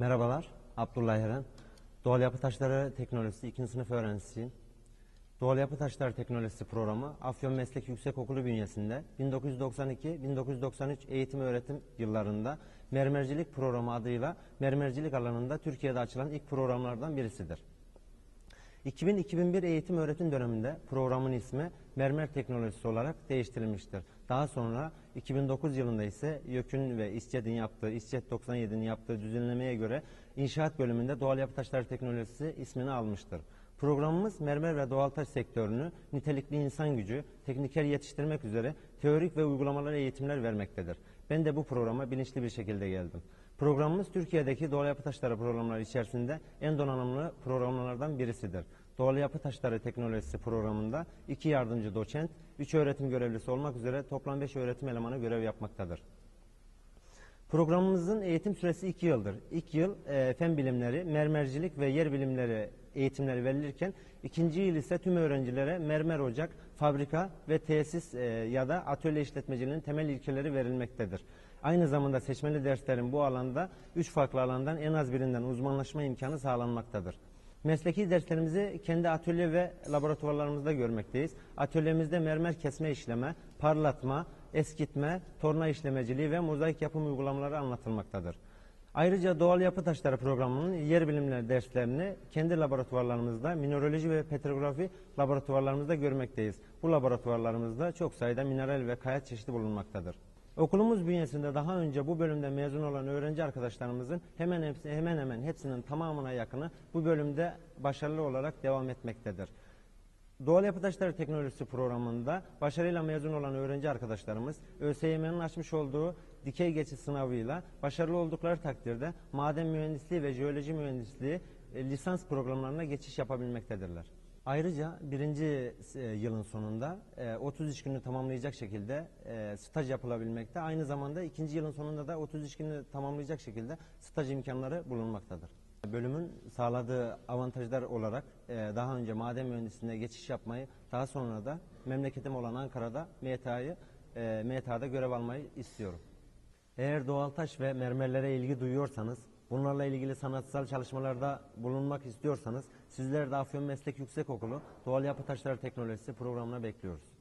Merhabalar, Abdullah Eren. Doğal Yapı Taşları Teknolojisi 2. sınıf öğrencisiyim. Doğal Yapı Taşları Teknolojisi programı Afyon Meslek Yüksekokulu bünyesinde 1992-1993 eğitim öğretim yıllarında mermercilik programı adıyla mermercilik alanında Türkiye'de açılan ilk programlardan birisidir. 2000-2001 eğitim öğretim döneminde programın ismi mermer teknolojisi olarak değiştirilmiştir. Daha sonra 2009 yılında ise YÖK'ün ve İSCED'in yaptığı, İSCED 97'nin yaptığı düzenlemeye göre inşaat bölümünde doğal yapı taşları teknolojisi ismini almıştır. Programımız mermer ve doğal taş sektörünü nitelikli insan gücü, tekniker yetiştirmek üzere teorik ve uygulamalı eğitimler vermektedir. Ben de bu programa bilinçli bir şekilde geldim. Programımız Türkiye'deki doğal yapı taşları programları içerisinde en donanımlı programlardan birisidir. Doğal yapı taşları teknolojisi programında iki yardımcı doçent, üç öğretim görevlisi olmak üzere toplam beş öğretim elemanı görev yapmaktadır. Programımızın eğitim süresi 2 yıldır. İlk yıl e, fen bilimleri, mermercilik ve yer bilimleri eğitimleri verilirken ikinci yıl ise tüm öğrencilere mermer ocak, fabrika ve tesis e, ya da atölye işletmeciliğinin temel ilkeleri verilmektedir. Aynı zamanda seçmeli derslerin bu alanda 3 farklı alandan en az birinden uzmanlaşma imkanı sağlanmaktadır. Mesleki derslerimizi kendi atölye ve laboratuvarlarımızda görmekteyiz. Atölyemizde mermer kesme işleme, parlatma, eskitme, torna işlemeciliği ve mozaik yapım uygulamaları anlatılmaktadır. Ayrıca doğal yapı taşları programının yer bilimleri derslerini kendi laboratuvarlarımızda, mineraloji ve petrografi laboratuvarlarımızda görmekteyiz. Bu laboratuvarlarımızda çok sayıda mineral ve kaya çeşidi bulunmaktadır. Okulumuz bünyesinde daha önce bu bölümde mezun olan öğrenci arkadaşlarımızın hemen hepsi, hemen hemen hepsinin tamamına yakını bu bölümde başarılı olarak devam etmektedir. Doğal Yapı Taşları Teknolojisi programında başarıyla mezun olan öğrenci arkadaşlarımız ÖSYM'nin açmış olduğu dikey geçiş sınavıyla başarılı oldukları takdirde maden mühendisliği ve jeoloji mühendisliği e, lisans programlarına geçiş yapabilmektedirler. Ayrıca birinci e, yılın sonunda e, 30 iş günü tamamlayacak şekilde e, staj yapılabilmekte. Aynı zamanda ikinci yılın sonunda da 30 iş günü tamamlayacak şekilde staj imkanları bulunmaktadır. Bölümün sağladığı avantajlar olarak e, daha önce maden mühendisliğine geçiş yapmayı, daha sonra da memleketim olan Ankara'da MTA'yı e, MTA'da görev almayı istiyorum. Eğer doğal taş ve mermerlere ilgi duyuyorsanız, bunlarla ilgili sanatsal çalışmalarda bulunmak istiyorsanız, sizler de Afyon Meslek Yüksekokulu Doğal Yapı Taşları Teknolojisi programına bekliyoruz.